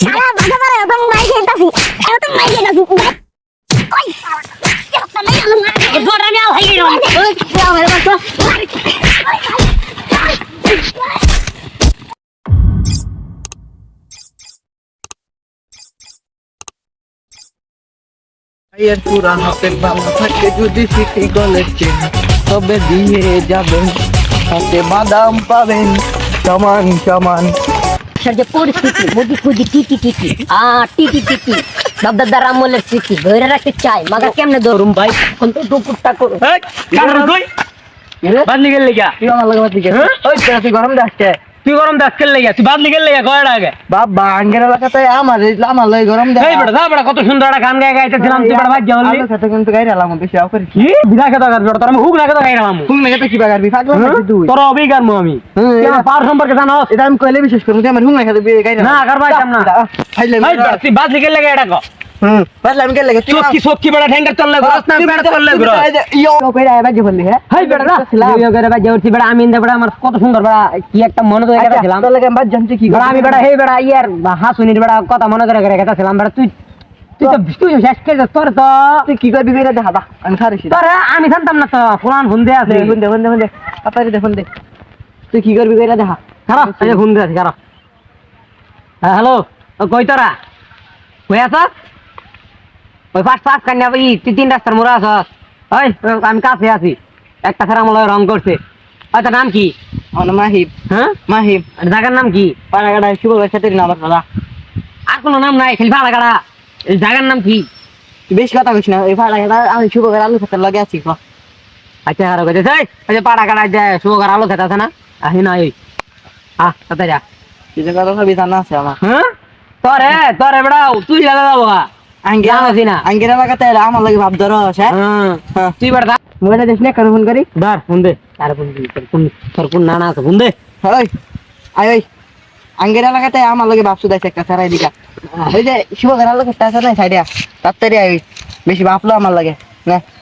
সারা বাধা পারে এখন মাই খেতাছি এখন মাই পাবেন সমান সমান। সর যে পরিস্থিতি মুদি খুদি টিটি টিটি আ টিটি টিটি দাদার আমলের স্মৃতি ধরে রাখতে চাই। মাগা কেমনে ধরুম ভাই। কোন তো দুপুরটা করো কারণ কই? বাদলি গেল লিগা তুই আমার লাগে বাতি হ্যাঁ? ওই তুই গরম যাচ্ছে তুই গরম দাস কেল লিগা তুই বাদলি গেল লিগা কয়টা আগে বাবা আঙ্গের এলাকাতে আমার আমার লই গরম দেয় এই বেটা দা বেটা কত সুন্দর একটা গান গায়ে গাইতেছিলাম তুই বেটা বাজ যাওলি আলু খেতে কিন্তু গাইরা লাম বেশি আও করি কি? বিনা গাছ বেটা তোর আমি হুক না খেতা গাইরাম তুমি মেঘে তো কি বাগারবি ফাগল নাকি তুই। তোর অভিজ্ঞান মু আমি। তুই আমার সম্পর্কে জানোস? এটা আমি কইলে বিশেষ করব তুই আমার হুং মেঘে দিবি গাইরা না, কার পাইতাম না। বেটা তুই বাদলি গেল লিগা এটা ঠ্যাঙ্গার চললে ঘরস না চললে ঘর ইয়ো যে বললি হ্যাঁ? হেই বেটা না ইয়ে করে বাজ যাওছি বেটা আমি ইন্দা আমার কত সুন্দর বেটা কি একটা মনে ধরে আচ্ছা গেছিলাম কি আমি হেই ইয়ার হাসুনির বেটা কথা মনে করে করে গেছিলাম বেটা তুই তুই তো তুই শেষ করে তোর তো তুই কি করবি কইরা দেখা দা আমি খারিছি তোর আমি জানতাম না তো ফুলান ফোন দিয়ে আছে। দে তুই কি করবি কইরা দেখা। খারাপ ফোন দিয়ে আছে খারাপ। হ্যাঁ হ্যালো কই তোরা? কই আছ ওই পাঁচ পাঁচ কান্না ই তুই তিন রাস্তার মোড়া আছ। ওই আমি কাছে আছি। একটা ফেরা মনে রং করছে। তোর নাম কি? আমার মাহিব। হ্যাঁ? মাহিব। আর জায়গার নাম কি? পাড়াগাড়া শুভ সাথে নাম দাদা। আর কোনো নাম নাই খালি ভাড়া গাড়া এই জায়গার নাম কি? বেশি কথা কইস না এই পাড়াগাড়া আমি শুভ আলু খেতে লাগে আছি আচ্ছা আর কইতে সেই ওই যে পাড়া গাড়া যায় সুগার আলো খেতে আছে না? আহি না এই। আহ তাতে যা যে কথা সবই জানা আছে আমার। হ্যাঁ? তোরে তোরে বেড়া তুই যাব গা আঙ্গের না। এলাকাতে আমার লাগে ভাব ধরো হ্যাঁ? হ্যাঁ। হ্যাঁ। তুই বেড়া মোবাইলটা দেখ না ফোন করি? ধর ফোন দে। আর ফোন দে তোর তোর কোন নানা আছে ফোন দে। ওই আয় ওই। আঙ্গের এলাকাতে আমার লাগে ভাবছু দাইছে একটা সারাই দিকা ওই যে শুভ আলু খেতে আছে না তাড়াতাড়ি বেশি ভাবলো আমার লাগে না।